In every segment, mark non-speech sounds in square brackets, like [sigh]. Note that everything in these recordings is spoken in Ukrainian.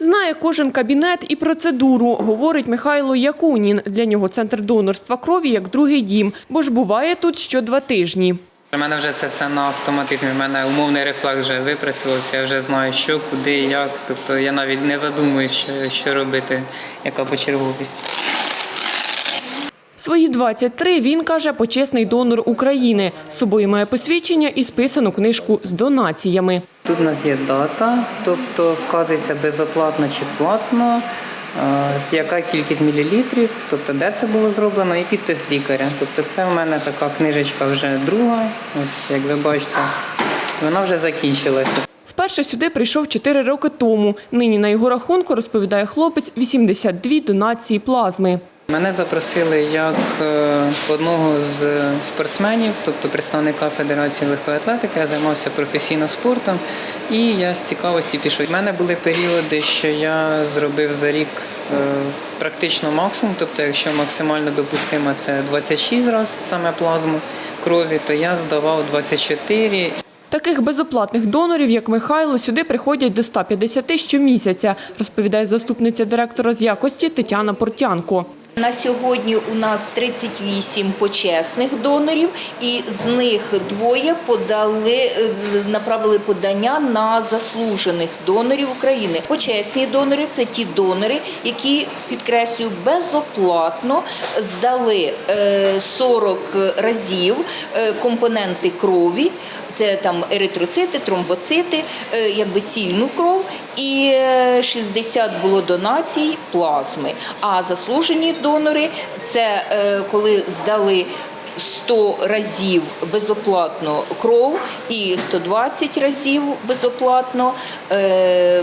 Знає кожен кабінет і процедуру, говорить Михайло Якунін. Для нього центр донорства крові як другий дім, бо ж буває тут що два тижні. У мене вже це все на автоматизмі. У мене умовний рефлекс вже випрацювався, я вже знаю, що, куди, як. Тобто я навіть не задумуюсь, що, що робити, яка почерговість. Свої 23 він каже почесний донор України. З собою має посвідчення і списану книжку з донаціями. Тут у нас є дата, тобто вказується безоплатно чи платно, е, яка кількість мілілітрів, тобто де це було зроблено, і підпис лікаря. Тобто це в мене така книжечка вже друга. Ось як ви бачите, вона вже закінчилася. Вперше сюди прийшов 4 роки тому. Нині на його рахунку, розповідає хлопець, 82 донації плазми. Мене запросили як е, одного з спортсменів, тобто представника Федерації легкої атлетики. Я займався професійно спортом і я з цікавості пішов. У мене були періоди, що я зробив за рік е, практично максимум. Тобто, якщо максимально допустимо це 26 разів саме плазму крові, то я здавав 24 Таких безоплатних донорів, як Михайло, сюди приходять до 150 щомісяця, розповідає заступниця директора з якості Тетяна Портянко. На сьогодні у нас 38 почесних донорів, і з них двоє подали е, направили подання на заслужених донорів України. Почесні донори це ті донори, які підкреслюю безоплатно здали е, 40 разів е, компоненти крові. Це там еритроцити, тромбоцити, е, якби цільну кров, і е, 60 було донацій плазми. А заслужені донори це е, коли здали 100 разів безоплатно кров і 120 разів безоплатно е,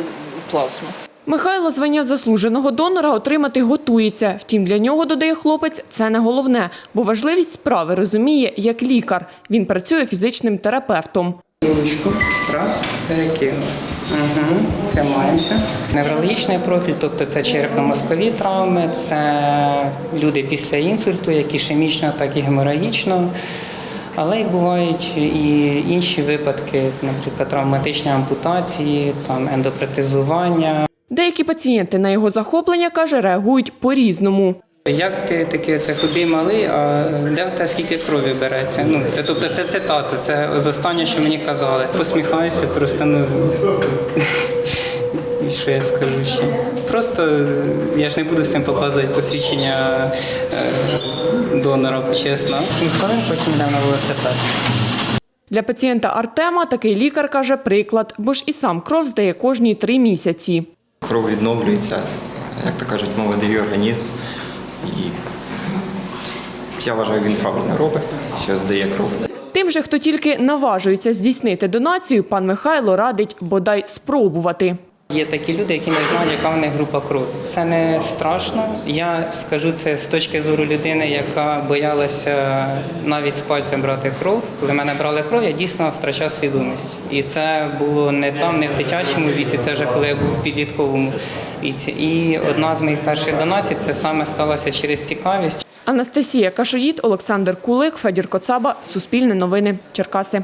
плазму. Михайло звання заслуженого донора отримати готується. Втім, для нього, додає хлопець, це не головне, бо важливість справи розуміє як лікар. Він працює фізичним терапевтом. Ручку, раз, перекинув. Угу. Тримаємося. Неврологічний профіль, тобто це черепно-мозкові травми, це люди після інсульту, як ішемічно, так і геморагічно. Але й бувають і інші випадки, наприклад, травматичні ампутації, там ендопротезування. Деякі пацієнти на його захоплення, каже, реагують по-різному. Як ти такий це худий малий, а де в тебе скільки крові береться? Ну це тобто це цитата, це з останнє, що мені казали. Посміхаюся, просто ну [laughs] і що я скажу ще. Просто я ж не буду всім показувати посвідчення е, донора почесно. Сім хвилин, потім йдемо на велосипед. Для пацієнта Артема такий лікар каже приклад, бо ж і сам кров здає кожні три місяці. кров відновлюється, як то кажуть, молодий організм. І я вважаю, він правильно робить, що здає кров. Тим же, хто тільки наважується здійснити донацію, пан Михайло радить бодай спробувати. Є такі люди, які не знають, яка в них група крові. Це не страшно. Я скажу це з точки зору людини, яка боялася навіть з пальцем брати кров. Коли мене брали кров, я дійсно втрачав свідомість. І це було не там, не в дитячому віці, це вже коли я був в підлітковому віці. І одна з моїх перших донацій це саме сталося через цікавість. Анастасія Кашоїд, Олександр Кулик, Федір Коцаба, Суспільне новини, Черкаси.